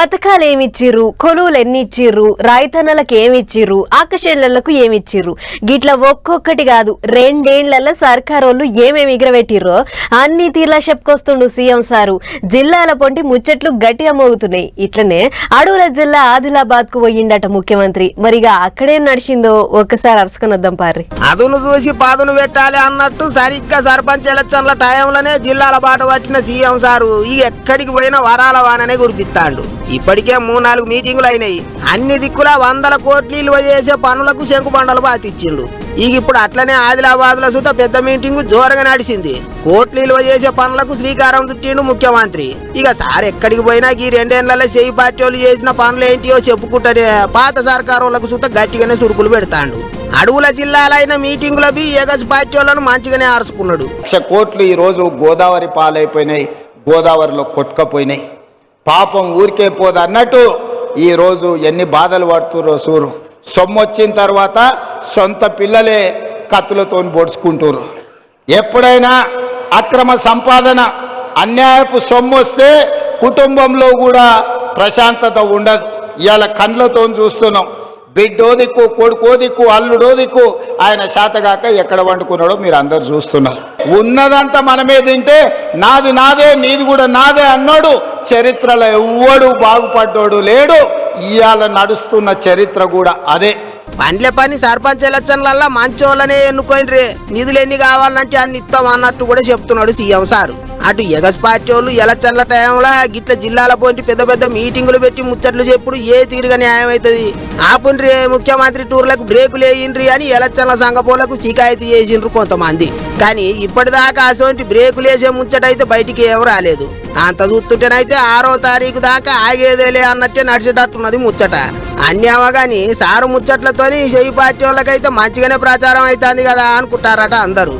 పథకాలు ఏమిచ్చిర్రు కొలువులు ఎన్ని ఇచ్చిర్రు రైతన్నలకు ఏమిచ్చిర్రు? ఆకర్షణలకు ఏమిచ్చిర్రు గిట్ల ఒక్కొక్కటి కాదు. రెండేళ్ళలో సర్కారోళ్ళు ఏమేమి ఎగరబెట్టిర్రో అన్ని తీర్లా చెప్పుకొస్తుండు సీఎం సారు. జిల్లాల పొంటి ముచ్చట్లు గట్టిగా మోగుతున్నాయి. ఇట్లనే అడవుల జిల్లా ఆదిలాబాద్కు పోయిండట ముఖ్యమంత్రి. మరిగా అక్కడేం నడిచిందో ఒక్కసారి అరుసుకునొద్దాం పారి అదును చూసి పాదును పెట్టాలి అన్నట్టు సరిగ్గా సర్పంచ్ ఎలక్షన్ల టైంలోనే జిల్లాల బాట పట్టిన సీఎం సారు ఈ ఎక్కడికి పోయినా వరాల వాననే కురిపిస్తాడు. ఇప్పటికే మూడు నాలుగు మీటింగులు అయినాయి. అన్ని దిక్కులా వందల కోట్లు విలువ చేసే పనులకు శంకుబండలు బాతిచ్చిండు ఇక ఇప్పుడు అట్లనే ఆదిలాబాద్లో సుత పెద్ద మీటింగ్ జోరుగా నడిచింది. కోట్లు విలువ చేసే పనులకు శ్రీకారం చుట్టిండు ముఖ్యమంత్రి. ఇక సార్ ఎక్కడికి పోయినా ఈ రెండేళ్ళలో చేయి పార్టీ వాళ్ళు చేసిన పనులు ఏంటియో చెప్పుకుంటేనే పాత సర్కారు వాళ్ళకు సుత గట్టిగానే సురుకులు పెడతాండు. అడవుల జిల్లాలైన మీటింగుల బి ఎగస్ పార్టీ వాళ్ళను మంచిగానే ఆరుసుకున్నాడు లక్ష కోట్లు రోజు గోదావరి పాలైపోయినాయి గోదావరిలో కొట్టుకపోయినాయి. పాపం ఊరికే పోదు అన్నట్టు ఈరోజు ఎన్ని బాధలు పడుతుర్రో సూరు. సొమ్ము వచ్చిన తర్వాత సొంత పిల్లలే కత్తులతో పొడుచుకుంటారు ఎప్పుడైనా అక్రమ సంపాదన అన్యాయపు సొమ్ము వస్తే కుటుంబంలో కూడా ప్రశాంతత ఉండదు. ఇవాళ కండ్లతో చూస్తున్నాం. బిడ్డో దిక్కు కొడుకో దిక్కు అల్లుడో దిక్కు ఆయన శాతగాక ఎక్కడ వండుకున్నాడో మీరు అందరు చూస్తున్నారు. ఉన్నదంతా మనమే తింటే నాది నాదే నీది కూడా నాదే అన్నాడు చరిత్రలో ఎవ్వడు బాగుపడ్డోడు లేడు. ఇవాళ నడుస్తున్న చరిత్ర కూడా అదే. పండ్ల పని సర్పంచ్ ఎలక్షన్లల్లా మంచోళ్ళనే ఎన్నుకోండి నిధులు ఎన్ని కావాలంటే అన్ని ఇస్తాం అన్నట్టు కూడా చెప్తున్నాడు సీఎం సార్. అటు ఎగస్ పార్టీ వాళ్ళు ఎలక్షన్ల టైంలో గిట్ల జిల్లాల పోయి పెద్ద పెద్ద మీటింగులు పెట్టి ముచ్చట్లు చెప్పుడు ఏ తీరుగా న్యాయం అవుతుంది ఆపుండ్రి ముఖ్యమంత్రి టూర్లకు బ్రేకులు వేయిండ్రి అని ఎలక్షన్ల సంఘపోలకు షికాయతు చేసిండ్రు కొంతమంది. కానీ ఇప్పటిదాకా అసోంటి బ్రేకులు వేసే ముచ్చటైతే బయటికి ఏం రాలేదు. అంత చూస్తుంటేనైతే ఆరో తారీఖు దాకా ఆగేదేలే అన్నట్టే నడిచేటట్టున్నది ముచ్చట. అన్యామగాని సారు ముచ్చట్ల సారు చెయ్యి పార్టీ వాళ్ళకైతే మంచిగానే ప్రచారం అవుతుంది కదా అనుకుంటారట అందరూ.